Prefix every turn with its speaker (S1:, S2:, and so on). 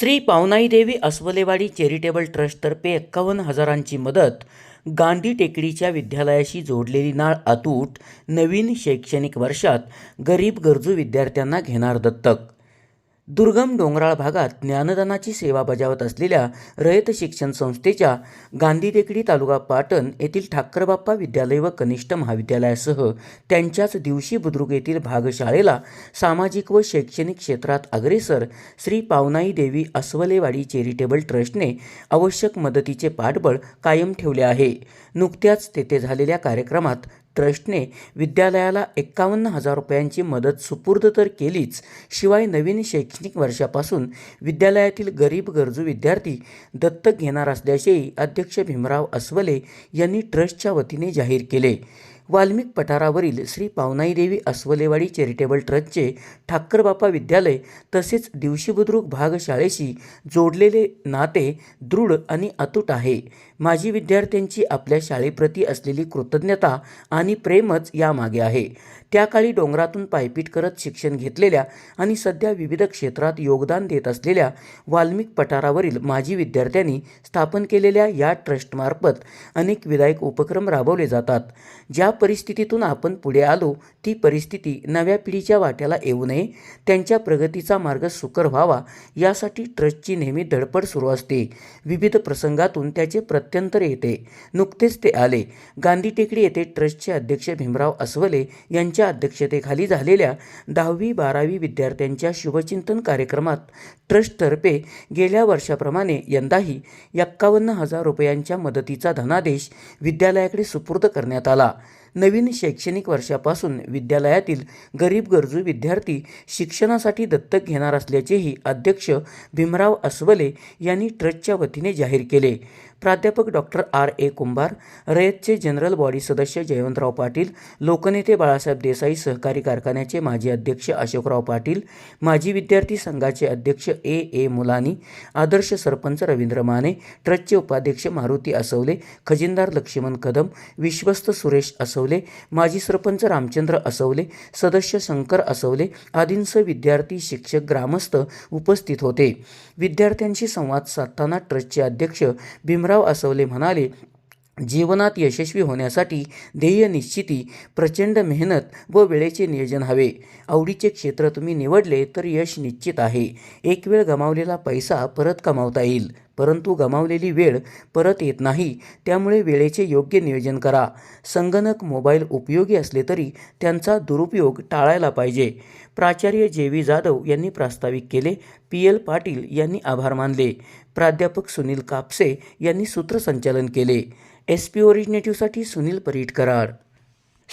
S1: श्री पावनाई देवी अस्वलेवाडी चॅरिटेबल ट्रस्टतर्फे एक्कावन्न हजारांची मदत गांधी टेकडीच्या विद्यालयाशी जोडलेली नाळ अतूट नवीन शैक्षणिक वर्षात गरीब गरजू विद्यार्थ्यांना घेणार दत्तक. दुर्गम डोंगराळ भागात ज्ञानदानाची सेवा बजावत असलेल्या रयत शिक्षण संस्थेच्या गांधी टेकडी तालुका पाटण येथील ठाकरबाप्पा विद्यालय व कनिष्ठ महाविद्यालयासह त्यांच्याच दिवशी बुद्रुक येथील भागशाळेला सामाजिक व शैक्षणिक क्षेत्रात अग्रेसर श्री पावनाई देवी अस्वलेवाडी चॅरिटेबल ट्रस्टने आवश्यक मदतीचे पाठबळ कायम ठेवले आहे. नुकत्याच तेथे झालेल्या कार्यक्रमात ट्रस्टने विद्यालयाला एक्कावन्न हजार रुपयांची मदत सुपूर्द तर केलीच. शिवाय नवीन शैक्षणिक वर्षापासून विद्यालयातील गरीब गरजू विद्यार्थी दत्तक घेणार असल्याचेही अध्यक्ष भीमराव अस्वले यांनी ट्रस्टच्या वतीने जाहीर केले. वाल्मिक पठारावरील श्री पावनाई देवी अस्वलेवाडी चॅरिटेबल ट्रस्टचे ठाकरबापा विद्यालय तसेच दिवशी बुद्रुक भाग शाळेशी जोडलेले नाते दृढ आणि अतूट आहे. माजी विद्यार्थ्यांची आपल्या शाळेप्रती असलेली कृतज्ञता आणि प्रेमच यामागे आहे. त्या काळी डोंगरातून पायपीट करत शिक्षण घेतलेल्या आणि सध्या विविध क्षेत्रात योगदान देत असलेल्या वाल्मिक पठारावरील माजी विद्यार्थ्यांनी स्थापन केलेल्या या ट्रस्टमार्फत अनेक विधायक उपक्रम राबवले जातात. ज्या परिस्थितीतून आपण पुढे आलो ती परिस्थिती नव्या पिढीच्या वाट्याला येऊ नये त्यांच्या प्रगतीचा मार्ग सुकर व्हावा यासाठी ट्रस्टची नेहमी धडपड सुरू असते. विविध प्रसंगातून त्याचे प्रत्यंतर येते. नुकतेच ते आले. गांधी टेकडी येथे ट्रस्टचे अध्यक्ष भीमराव अस्वले यांच्या अध्यक्षतेखाली झालेल्या दहावी बारावी विद्यार्थ्यांच्या शुभचिंतन कार्यक्रमात ट्रस्टतर्फे गेल्या वर्षाप्रमाणे यंदाही एक्कावन्न हजार रुपयांच्या मदतीचा धनादेश विद्यालयाकडे सुपूर्द करण्यात आला. नवीन शैक्षणिक वर्षापासून विद्यालयातील गरीब गरजू विद्यार्थी शिक्षणासाठी दत्तक घेणार असल्याचेही अध्यक्ष भीमराव अस्वले यांनी ट्रस्टच्या वतीने जाहीर केले. प्राध्यापक डॉक्टर आर. ए. कुंभार रयतचे जनरल बॉडी सदस्य जयवंतराव पाटील लोकनेते बाळासाहेब देसाई सहकारी कारखान्याचे माजी अध्यक्ष अशोकराव पाटील माजी विद्यार्थी संघाचे अध्यक्ष ए. ए. मुलानी आदर्श सरपंच रवींद्र माने ट्रस्टचे उपाध्यक्ष मारुती असवले खजिनदार लक्ष्मण कदम विश्वस्त सुरेश असवले माजी सरपंच रामचंद्र असवले सदस्य शंकर असवले आदींसह विद्यार्थी शिक्षक ग्रामस्थ उपस्थित होते. विद्यार्थ्यांशी संवाद साधताना ट्रस्टचे अध्यक्ष भीमराव असवले म्हणाले जीवनात यशस्वी होण्यासाठी ध्येय निश्चिती प्रचंड मेहनत व वेळेचे नियोजन हवे. आवडीचे क्षेत्र तुम्ही निवडले तर यश निश्चित आहे. एक वेळ गमावलेला पैसा परत कमावता येईल. परंतु गमावलेली वेळ परत येत नाही. त्यामुळे वेळेचे योग्य नियोजन करा. संगणक मोबाईल उपयोगी असले तरी त्यांचा दुरुपयोग टाळायला पाहिजे. प्राचार्य जे व्ही जाधव यांनी प्रास्ताविक केले. पी. एल. पाटील यांनी आभार मानले. प्राध्यापक सुनील कापसे यांनी सूत्रसंचालन केले. एस पी ओरिजिनेटिव्हसाठी सुनील परीट कराड.